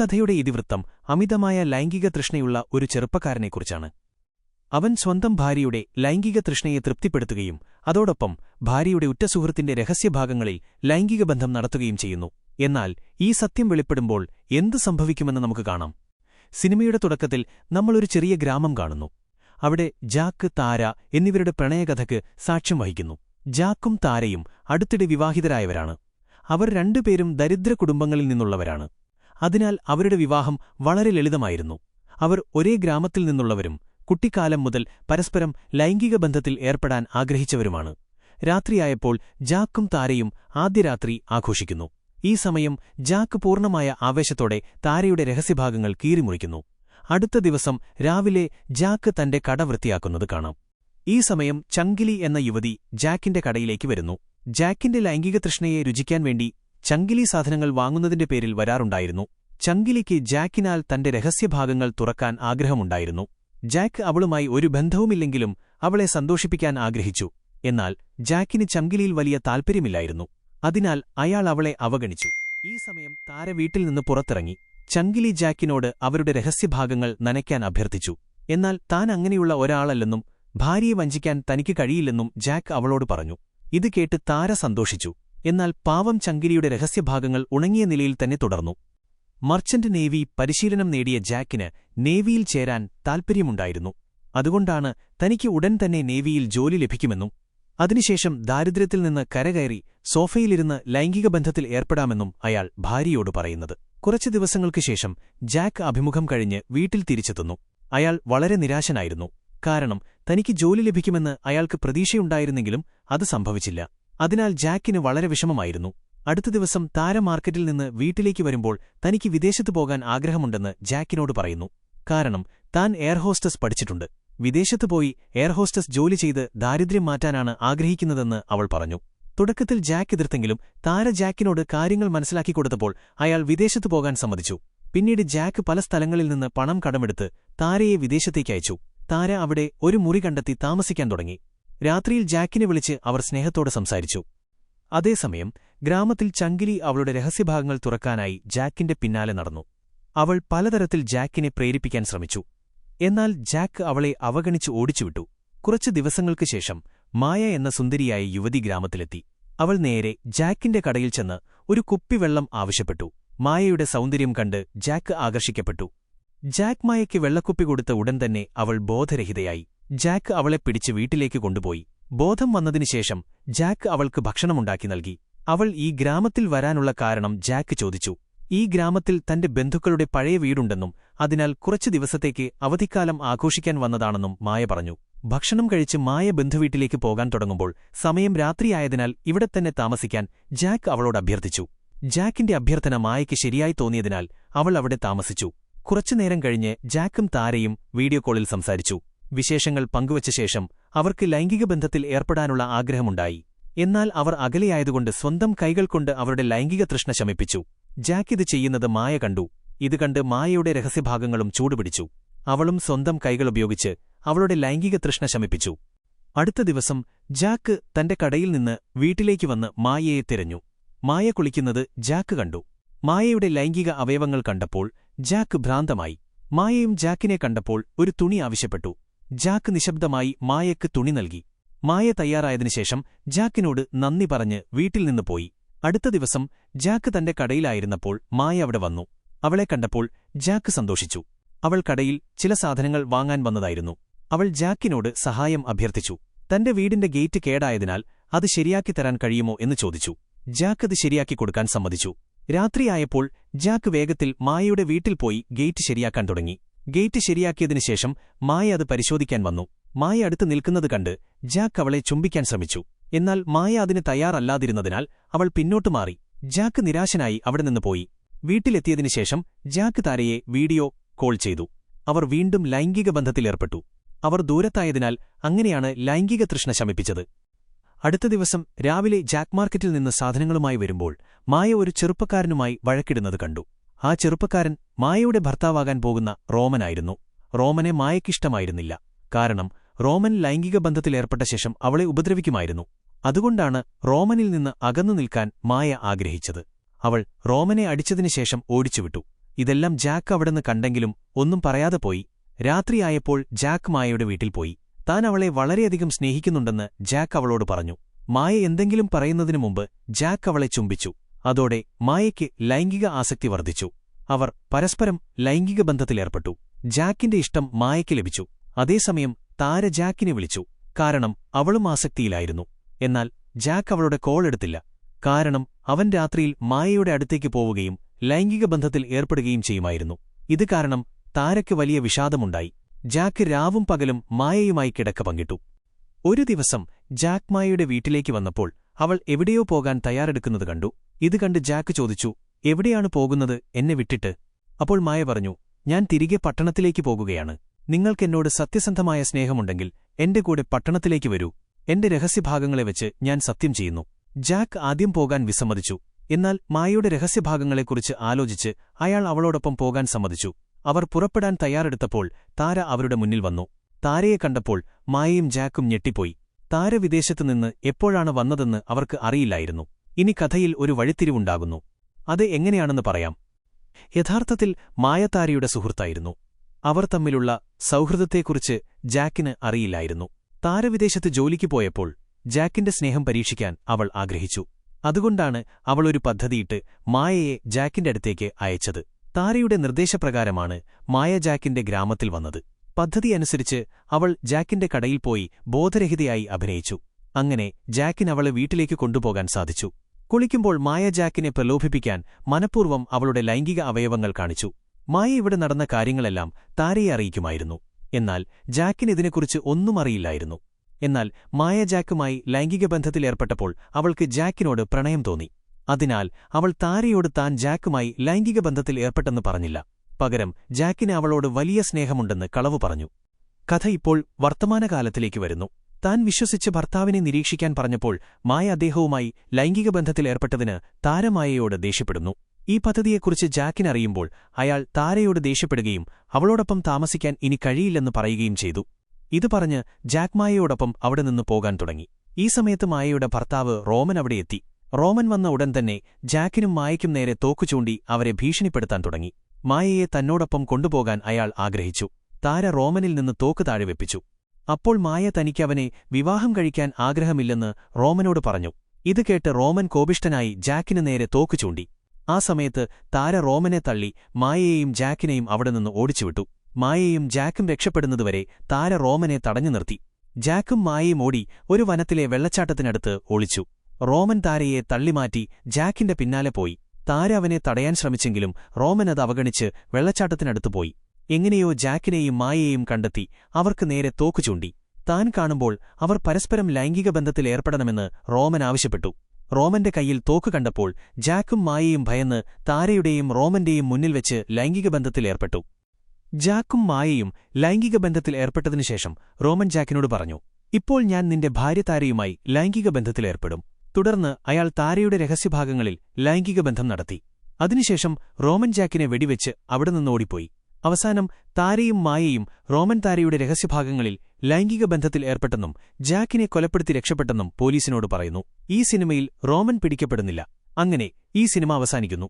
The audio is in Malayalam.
കഥയുടെ ഇതിവൃത്തം അമിതമായ ലൈംഗിക തൃഷ്ണയുള്ള ഒരു ചെറുപ്പക്കാരനെക്കുറിച്ചാണ്. അവൻ സ്വന്തം ഭാര്യയുടെ ലൈംഗിക തൃഷ്ണയെ തൃപ്തിപ്പെടുത്തുകയും അതോടൊപ്പം ഭാര്യയുടെ ഉറ്റസുഹൃത്തിന്റെ രഹസ്യഭാഗങ്ങളിൽ ലൈംഗിക ബന്ധം നടത്തുകയും ചെയ്യുന്നു. എന്നാൽ ഈ സത്യം വെളിപ്പെടുമ്പോൾ എന്ത് സംഭവിക്കുമെന്ന് നമുക്ക് കാണാം. സിനിമയുടെ തുടക്കത്തിൽ നമ്മളൊരു ചെറിയ ഗ്രാമം കാണുന്നു. അവിടെ ജാക്ക് താര എന്നിവരുടെ പ്രണയകഥയ്ക്ക് സാക്ഷ്യം വഹിക്കുന്നു. ജാക്കും താരയും അടുത്തിടെ വിവാഹിതരായവരാണ്. അവർ രണ്ടുപേരും ദരിദ്ര കുടുംബങ്ങളിൽ നിന്നുള്ളവരാണ്. അതിനാൽ അവരുടെ വിവാഹം വളരെ ലളിതമായിരുന്നു. അവർ ഒരേ ഗ്രാമത്തിൽ നിന്നുള്ളവരും കുട്ടിക്കാലം മുതൽ പരസ്പരം ലൈംഗിക ബന്ധത്തിൽ ഏർപ്പെടാൻ ആഗ്രഹിച്ചവരുമാണ്. രാത്രിയായപ്പോൾ ജാക്കും താരയും ആദ്യ രാത്രി ആഘോഷിക്കുന്നു. ഈ സമയം ജാക്ക് പൂർണമായ ആവേശത്തോടെ താരയുടെ രഹസ്യഭാഗങ്ങൾ കീറിമുറിക്കുന്നു. അടുത്ത ദിവസം രാവിലെ ജാക്ക് തന്റെ കട വൃത്തിയാക്കുന്നത് കാണാം. ഈ സമയം ചങ്കിലി എന്ന യുവതി ജാക്കിന്റെ കടയിലേക്ക് വരുന്നു. ജാക്കിന്റെ ലൈംഗിക തൃഷ്ണയെ രുചിക്കാൻ വേണ്ടി ചങ്കിലി സാധനങ്ങൾ വാങ്ങുന്നതിന്റെ പേരിൽ വരാറുണ്ടായിരുന്നു. ചങ്കിലിക്ക് ജാക്കിനാൽ തന്റെ രഹസ്യഭാഗങ്ങൾ തുറക്കാൻ ആഗ്രഹമുണ്ടായിരുന്നു. ജാക്ക് അവളുമായി ഒരു ബന്ധവുമില്ലെങ്കിലും അവളെ സന്തോഷിപ്പിക്കാൻ ആഗ്രഹിച്ചു. എന്നാൽ ജാക്കിന് ചങ്കിലിയിൽ വലിയ താൽപ്പര്യമില്ലായിരുന്നു അതിനാൽ അയാൾ അവളെ അവഗണിച്ചു. ഈ സമയം താര വീട്ടിൽ നിന്ന് പുറത്തിറങ്ങി. ചങ്കിലി ജാക്കിനോട് അവരുടെ രഹസ്യഭാഗങ്ങൾ നനയ്ക്കാൻ അഭ്യർത്ഥിച്ചു. എന്നാൽ താൻ അങ്ങനെയുള്ള ഒരാളല്ലെന്നും ഭാര്യയെ വഞ്ചിക്കാൻ തനിക്ക് കഴിയില്ലെന്നും ജാക്ക് അവളോട് പറഞ്ഞു. ഇത് കേട്ട് താര സന്തോഷിച്ചു. എന്നാൽ പാവം ചങ്കിരിയുടെ രഹസ്യഭാഗങ്ങൾ ഉണങ്ങിയ നിലയിൽ തന്നെ തുടർന്നു. മർച്ചന്റ് നേവി പരിശീലനം നേടിയ ജാക്കിന് നേവിയിൽ ചേരാൻ താൽപ്പര്യമുണ്ടായിരുന്നു. അതുകൊണ്ടാണ് തനിക്ക് ഉടൻ തന്നെ നേവിയിൽ ജോലി ലഭിക്കുമെന്നും അതിനുശേഷം ദാരിദ്ര്യത്തിൽ നിന്ന് കരകയറി സോഫയിലിരുന്ന് ലൈംഗിക ബന്ധത്തിൽ ഏർപ്പെടാമെന്നും അയാൾ ഭാര്യയോട് പറയുന്നത്. കുറച്ചു ദിവസങ്ങൾക്കു ശേഷം ജാക്ക് അഭിമുഖം കഴിഞ്ഞ് വീട്ടിൽ തിരിച്ചെത്തുന്നു. അയാൾ വളരെ നിരാശനായിരുന്നു. കാരണം തനിക്ക് ജോലി ലഭിക്കുമെന്ന് അയാൾക്ക് പ്രതീക്ഷയുണ്ടായിരുന്നെങ്കിലും അത് സംഭവിച്ചില്ല. അതിനാൽ ജാക്കിന് വളരെ വിഷമമായിരുന്നു. അടുത്ത ദിവസം താര മാർക്കറ്റിൽ നിന്ന് വീട്ടിലേക്ക് വരുമ്പോൾ തനിക്ക് വിദേശത്ത് പോകാൻ ആഗ്രഹമുണ്ടെന്ന് ജാക്കിനോട് പറയുന്നു. കാരണം താൻ എയർ ഹോസ്റ്റസ് പഠിച്ചിട്ടുണ്ട്. വിദേശത്ത് പോയി എയർ ഹോസ്റ്റസ് ജോലി ചെയ്ത് ദാരിദ്ര്യം മാറ്റാനാണ് ആഗ്രഹിക്കുന്നതെന്ന് അവൾ പറഞ്ഞു. തുടക്കത്തിൽ ജാക്ക് എതിർത്തെങ്കിലും താര ജാക്കിനോട് കാര്യങ്ങൾ മനസ്സിലാക്കി കൊടുത്തപ്പോൾ അയാൾ വിദേശത്ത് പോകാൻ സമ്മതിച്ചു. പിന്നീട് ജാക്ക് പല സ്ഥലങ്ങളിൽ നിന്ന് പണം കടമെടുത്ത് താരയെ വിദേശത്തേക്ക് അയച്ചു. താര അവിടെ ഒരു മുറി കണ്ടെത്തി താമസിക്കാൻ തുടങ്ങി. രാത്രിയിൽ ജാക്കിനെ വിളിച്ച് അവർ സ്നേഹത്തോടെ സംസാരിച്ചു. അതേസമയം ഗ്രാമത്തിൽ ചങ്കിലി അവളുടെ രഹസ്യഭാഗങ്ങൾ തുറക്കാനായി ജാക്കിന്റെ പിന്നാലെ നടന്നു. അവൾ പലതരത്തിൽ ജാക്കിനെ പ്രേരിപ്പിക്കാൻ ശ്രമിച്ചു. എന്നാൽ ജാക്ക് അവളെ അവഗണിച്ച് ഓടിച്ചുവിട്ടു. കുറച്ചു ദിവസങ്ങൾക്കു ശേഷം മായ എന്ന സുന്ദരിയായ യുവതി ഗ്രാമത്തിലെത്തി. അവൾ നേരെ ജാക്കിന്റെ കടയിൽ ചെന്ന് ഒരു കുപ്പിവെള്ളം ആവശ്യപ്പെട്ടു. മായയുടെ സൗന്ദര്യം കണ്ട് ജാക്ക് ആകർഷിക്കപ്പെട്ടു. ജാക്ക് മായയ്ക്ക് വെള്ളക്കുപ്പി കൊടുത്ത ഉടൻ തന്നെ അവൾ ബോധരഹിതയായി. ജാക്ക് അവളെ പിടിച്ച് വീട്ടിലേക്ക് കൊണ്ടുപോയി. ബോധം വന്നതിനുശേഷം ജാക്ക് അവൾക്ക് ഭക്ഷണമുണ്ടാക്കി നൽകി. അവൾ ഈ ഗ്രാമത്തിൽ വരാനുള്ള കാരണം ജാക്ക് ചോദിച്ചു. ഈ ഗ്രാമത്തിൽ തന്റെ ബന്ധുക്കളുടെ പഴയ വീടുണ്ടെന്നും അതിനാൽ കുറച്ചു ദിവസത്തേക്ക് അവധിക്കാലം ആഘോഷിക്കാൻ വന്നതാണെന്നും മായ പറഞ്ഞു. ഭക്ഷണം കഴിച്ച് മായ ബന്ധുവീട്ടിലേക്ക് പോകാൻ തുടങ്ങുമ്പോൾ സമയം രാത്രിയായതിനാൽ ഇവിടെ തന്നെ താമസിക്കാൻ ജാക്ക് അവളോട് അഭ്യർത്ഥിച്ചു. ജാക്കിന്റെ അഭ്യർത്ഥന മായയ്ക്ക് ശരിയായി തോന്നിയതിനാൽ അവൾ അവിടെ താമസിച്ചു. കുറച്ചുനേരം കഴിഞ്ഞ് ജാക്കും താരയും വീഡിയോ കോളിൽ സംസാരിച്ചു. വിശേഷങ്ങൾ പങ്കുവച്ച ശേഷം അവർക്ക് ലൈംഗിക ബന്ധത്തിൽ ഏർപ്പെടാനുള്ള ആഗ്രഹമുണ്ടായി. എന്നാൽ അവർ അകലെയായതുകൊണ്ട് സ്വന്തം കൈകൾ കൊണ്ട് അവരുടെ ലൈംഗിക തൃഷ്ണ ശമിപ്പിച്ചു. ജാക്ക് ഇത് ചെയ്യുന്നത് മായ കണ്ടു. ഇത് കണ്ട് മായയുടെ രഹസ്യഭാഗങ്ങളും ചൂടുപിടിച്ചു. അവളും സ്വന്തം കൈകൾ ഉപയോഗിച്ച് അവളുടെ ലൈംഗിക തൃഷ്ണ ശമിപ്പിച്ചു. അടുത്ത ദിവസം ജാക്ക് തന്റെ കടയിൽ നിന്ന് വീട്ടിലേക്ക് വന്ന് മായയെ തിരഞ്ഞു. മായ കുളിക്കുന്നത് ജാക്ക് കണ്ടു. മായയുടെ ലൈംഗിക അവയവങ്ങൾ കണ്ടപ്പോൾ ജാക്ക് ഭ്രാന്തമായി. മായയും ജാക്കിനെ കണ്ടപ്പോൾ ഒരു തുണി ആവശ്യപ്പെട്ടു. ജാക്ക് നിശബ്ദമായി മായയ്ക്ക് തുണി നൽകി. മായ തയ്യാറായതിനുശേഷം ജാക്കിനോട് നന്ദി പറഞ്ഞ് വീട്ടിൽ നിന്ന് പോയി. അടുത്ത ദിവസം ജാക്ക് തന്റെ കടയിലായിരുന്നപ്പോൾ മായ അവിടെ വന്നു. അവളെ കണ്ടപ്പോൾ ജാക്ക് സന്തോഷിച്ചു. അവൾ കടയിൽ ചില സാധനങ്ങൾ വാങ്ങാൻ വന്നതായിരുന്നു. അവൾ ജാക്കിനോട് സഹായം അഭ്യർത്ഥിച്ചു. തന്റെ വീടിന്റെ ഗേറ്റ് കേടായതിനാൽ അത് ശരിയാക്കി തരാൻ കഴിയുമോ എന്ന് ചോദിച്ചു. ജാക്ക് അത് ശരിയാക്കി കൊടുക്കാൻ സമ്മതിച്ചു. രാത്രിയായപ്പോൾ ജാക്ക് വേഗത്തിൽ മായയുടെ വീട്ടിൽ പോയി ഗേറ്റ് ശരിയാക്കാൻ തുടങ്ങി. ഗേറ്റ് ശരിയാക്കിയതിനു ശേഷം മായ അത് പരിശോധിക്കാൻ വന്നു. മായ അടുത്ത് നിൽക്കുന്നത് കണ്ട് ജാക്ക് അവളെ ചുംബിക്കാൻ ശ്രമിച്ചു. എന്നാൽ മായ അതിന് തയ്യാറല്ലാതിരുന്നതിനാൽ അവൾ പിന്നോട്ടു മാറി. ജാക്ക് നിരാശനായി അവിടെ നിന്ന് പോയി. വീട്ടിലെത്തിയതിനു ശേഷം ജാക്ക് താരയെ വീഡിയോ കോൾ ചെയ്തു. അവർ വീണ്ടും ലൈംഗിക ബന്ധത്തിലേർപ്പെട്ടു അവർ ദൂരത്തായതിനാൽ അങ്ങനെയാണ് ലൈംഗിക തൃഷ്ണ ശമിപ്പിച്ചത്. അടുത്ത ദിവസം രാവിലെ ജാക്ക് മാർക്കറ്റിൽ നിന്ന് സാധനങ്ങളുമായി വരുമ്പോൾ മായ ഒരു ചെറുപ്പക്കാരനുമായി വഴക്കിടുന്നത് കണ്ടു. ആ ചെറുപ്പക്കാരൻ മായയുടെ ഭർത്താവാകാൻ പോകുന്ന റോമനായിരുന്നു. റോമനെ മായയ്ക്കിഷ്ടമായിരുന്നില്ല. കാരണം റോമൻ ലൈംഗിക ബന്ധത്തിലേർപ്പെട്ട ശേഷം അവളെ ഉപദ്രവിക്കുമായിരുന്നു. അതുകൊണ്ടാണ് റോമനിൽ നിന്ന് അകന്നു നിൽക്കാൻ മായ ആഗ്രഹിച്ചത്. അവൾ റോമനെ അടിച്ചതിനുശേഷം ഓടിച്ചുവിട്ടു. ഇതെല്ലാം ജാക്ക് അവിടെന്ന് കണ്ടെങ്കിലും ഒന്നും പറയാതെ പോയി. രാത്രിയായപ്പോൾ ജാക്ക് മായയുടെ വീട്ടിൽ പോയി. താൻ അവളെ വളരെയധികം സ്നേഹിക്കുന്നുണ്ടെന്ന് ജാക്ക് അവളോട് പറഞ്ഞു. മായ എന്തെങ്കിലും പറയുന്നതിനു മുമ്പ് ജാക്ക് അവളെ ചുംബിച്ചു. അതോടെ മായയ്ക്ക് ലൈംഗിക ആസക്തി വർദ്ധിച്ചു. അവർ പരസ്പരം ലൈംഗിക ബന്ധത്തിലേർപ്പെട്ടു. ജാക്കിന്റെ ഇഷ്ടം മായയ്ക്ക് ലഭിച്ചു. അതേസമയം താര ജാക്കിനെ വിളിച്ചു. കാരണം അവളും ആസക്തിയിലായിരുന്നു. എന്നാൽ ജാക്ക് അവളുടെ കോൾ എടുത്തില്ല. കാരണം അവൻ രാത്രിയിൽ മായയുടെ അടുത്തേക്ക് പോവുകയും ലൈംഗിക ബന്ധത്തിൽ ഏർപ്പെടുകയും ചെയ്യുമായിരുന്നു. ഇത് കാരണം താരയ്ക്ക് വലിയ വിഷാദമുണ്ടായി. ജാക്ക് രാവും പകലും മായയുമായി കിടക്ക പങ്കിട്ടു. ഒരു ദിവസം ജാക്ക് മായയുടെ വീട്ടിലേക്ക് വന്നപ്പോൾ അവൾ എവിടെയോ പോകാൻ തയ്യാറെടുക്കുന്നത് കണ്ടു. ഇത് കണ്ട് ജാക്ക് ചോദിച്ചു എവിടെയാണ് പോകുന്നത്? എന്നെ വിട്ടിട്ട്. അപ്പോൾ മായ പറഞ്ഞു ഞാൻ തിരികെ പട്ടണത്തിലേക്ക് പോകുകയാണ്. നിങ്ങൾക്കെന്നോട് സത്യസന്ധമായ സ്നേഹമുണ്ടെങ്കിൽ എന്റെ കൂടെ പട്ടണത്തിലേക്ക് വരൂ. എന്റെ രഹസ്യഭാഗങ്ങളെ വെച്ച് ഞാൻ സത്യം ചെയ്യുന്നു. ജാക്ക് ആദ്യം പോകാൻ വിസമ്മതിച്ചു. എന്നാൽ മായയുടെ രഹസ്യഭാഗങ്ങളെക്കുറിച്ച് ആലോചിച്ച് അയാൾ അവളോടൊപ്പം പോകാൻ സമ്മതിച്ചു. അവർ പുറപ്പെടാൻ തയ്യാറെടുത്തപ്പോൾ താര അവരുടെ മുന്നിൽ വന്നു. താരയെ കണ്ടപ്പോൾ മായയും ജാക്കും ഞെട്ടിപ്പോയി. താര വിദേശത്തുനിന്ന് എപ്പോഴാണ് വന്നതെന്ന് അവർക്ക് അറിയില്ലായിരുന്നു. ഇനി കഥയിൽ ഒരു വഴിത്തിരിവുണ്ടാകുന്നു. അത് എങ്ങനെയാണെന്ന് പറയാം. യഥാർത്ഥത്തിൽ മായ താരയുടെ സുഹൃത്തായിരുന്നു. അവർ തമ്മിലുള്ള സൗഹൃദത്തെക്കുറിച്ച് ജാക്കിന് അറിയില്ലായിരുന്നു. താരവിദേശത്ത് ജോലിക്ക് പോയപ്പോൾ ജാക്കിന്റെ സ്നേഹം പരീക്ഷിക്കാൻ അവൾ ആഗ്രഹിച്ചു. അതുകൊണ്ടാണ് അവൾ ഒരു പദ്ധതിയിട്ട് മായയെ ജാക്കിന്റെ അടുത്തേക്ക് അയച്ചത്. താരയുടെ നിർദ്ദേശപ്രകാരമാണ് മായ ജാക്കിന്റെ ഗ്രാമത്തിൽ വന്നത്. പദ്ധതി അനുസരിച്ച് അവൾ ജാക്കിന്റെ കടയിൽ പോയി ബോധരഹിതയായി അഭിനയിച്ചു. അങ്ങനെ ജാക്കിന് അവളെ വീട്ടിലേക്ക് കൊണ്ടുപോകാൻ സാധിച്ചു. കുളിക്കുമ്പോൾ മായ ജാക്കിനെ പ്രലോഭിപ്പിക്കാൻ മനഃപൂർവം അവളുടെ ലൈംഗിക അവയവങ്ങൾ കാണിച്ചു. മായ ഇവിടെ നടന്ന കാര്യങ്ങളെല്ലാം താരയെ അറിയിക്കുമായിരുന്നു. എന്നാൽ ജാക്കിനിതിനെക്കുറിച്ച് ഒന്നും അറിയില്ലായിരുന്നു. എന്നാൽ മായ ജാക്കുമായി ലൈംഗിക ബന്ധത്തിലേർപ്പെട്ടപ്പോൾ അവൾക്ക് ജാക്കിനോട് പ്രണയം തോന്നി. അതിനാൽ അവൾ താരയോട് താൻ ജാക്കുമായി ലൈംഗിക ബന്ധത്തിൽ ഏർപ്പെട്ടെന്ന് പറഞ്ഞില്ല. പകരം ജാക്കിന് അവളോട് വലിയ സ്നേഹമുണ്ടെന്ന് കളവു പറഞ്ഞു. കഥ ഇപ്പോൾ വർത്തമാനകാലത്തിലേക്ക് വരുന്നു. താൻ വിശ്വസിച്ച് ഭർത്താവിനെ നിരീക്ഷിക്കാൻ പറഞ്ഞപ്പോൾ മായ അദ്ദേഹവുമായി ലൈംഗിക ബന്ധത്തിൽ ഏർപ്പെട്ടതിന് താരമായയോട് ദേഷ്യപ്പെടുന്നു. ഈ പദ്ധതിയെക്കുറിച്ച് ജാക്കിനറിയുമ്പോൾ അയാൾ താരയോട് ദേഷ്യപ്പെടുകയും അവളോടൊപ്പം താമസിക്കാൻ ഇനി കഴിയില്ലെന്ന് പറയുകയും ചെയ്തു. ഇത് പറഞ്ഞ് ജാക്ക് മായയോടൊപ്പം അവിടെ നിന്ന് പോകാൻ തുടങ്ങി. ഈ സമയത്ത് മായയുടെ ഭർത്താവ് റോമൻ അവിടെ എത്തി. റോമൻ വന്ന ഉടൻ തന്നെ ജാക്കിനും മായയ്ക്കും നേരെ തോക്കു ചൂണ്ടി അവരെ ഭീഷണിപ്പെടുത്താൻ തുടങ്ങി. മായയെ തന്നോടൊപ്പം കൊണ്ടുപോകാൻ അയാൾ ആഗ്രഹിച്ചു. താര റോമനിൽ നിന്ന് തോക്ക് താഴെ വെപ്പിച്ചു. അപ്പോൾ മായ തനിക്കവനെ വിവാഹം കഴിക്കാൻ ആഗ്രഹമില്ലെന്ന് റോമനോട് പറഞ്ഞു. ഇത് കേട്ട് റോമൻ കോപിഷ്ടനായി ജാക്കിനു നേരെ തോക്ക് ചൂണ്ടി. ആ സമയത്ത് താര റോമനെ തള്ളി മായയെയും ജാക്കിനെയും അവിടെ നിന്ന് ഓടിച്ചുവിട്ടു. മായയും ജാക്കും രക്ഷപ്പെടുന്നതുവരെ താര റോമനെ തടഞ്ഞു നിർത്തി. ജാക്കും മായയും ഓടി ഒരു വനത്തിലെ വെള്ളച്ചാട്ടത്തിനടുത്ത് ഒളിച്ചു. റോമൻ താരയെ തള്ളിമാറ്റി ജാക്കിന്റെ പിന്നാലെ പോയി. താര അവനെ തടയാൻ ശ്രമിച്ചെങ്കിലും റോമൻ അത് അവഗണിച്ച് വെള്ളച്ചാട്ടത്തിനടുത്തു പോയി. എങ്ങനെയോ ജാക്കിനെയും മായയെയും കണ്ടെത്തി അവർക്ക് നേരെ തോക്കു ചൂണ്ടി. താൻ കാണുമ്പോൾ അവർ പരസ്പരം ലൈംഗിക ബന്ധത്തിൽ ഏർപ്പെടണമെന്ന് റോമൻ ആവശ്യപ്പെട്ടു. റോമന്റെ കയ്യിൽ തോക്ക് കണ്ടപ്പോൾ ജാക്കും മായയും ഭയന്ന് താരയുടെയും റോമന്റെയും മുന്നിൽ വെച്ച് ലൈംഗിക ബന്ധത്തിൽ ഏർപ്പെട്ടു. ജാക്കും മായയും ലൈംഗിക ബന്ധത്തിൽ ഏർപ്പെട്ടതിനുശേഷം റോമൻ ജാക്കിനോട് പറഞ്ഞു ഇപ്പോൾ ഞാൻ നിന്റെ ഭാര്യ താരയുമായി ലൈംഗിക ബന്ധത്തിലേർപ്പെടും തുടർന്ന് അയാൾ താരയുടെ രഹസ്യഭാഗങ്ങളിൽ ലൈംഗിക ബന്ധം നടത്തി. അതിനുശേഷം റോമൻ ജാക്കിനെ വെടിവെച്ച് അവിടെ നിന്ന് ഓടിപ്പോയി. അവസാനം താരയും മായയും റോമൻ താരയുടെ രഹസ്യഭാഗങ്ങളിൽ ലൈംഗിക ബന്ധത്തിൽ ഏർപ്പെട്ടെന്നും ജാക്കിനെ കൊലപ്പെടുത്തി രക്ഷപ്പെട്ടെന്നും പോലീസിനോട് പറയുന്നു. ഈ സിനിമയിൽ റോമൻ പിടിക്കപ്പെടുന്നില്ല. അങ്ങനെ ഈ സിനിമ അവസാനിക്കുന്നു.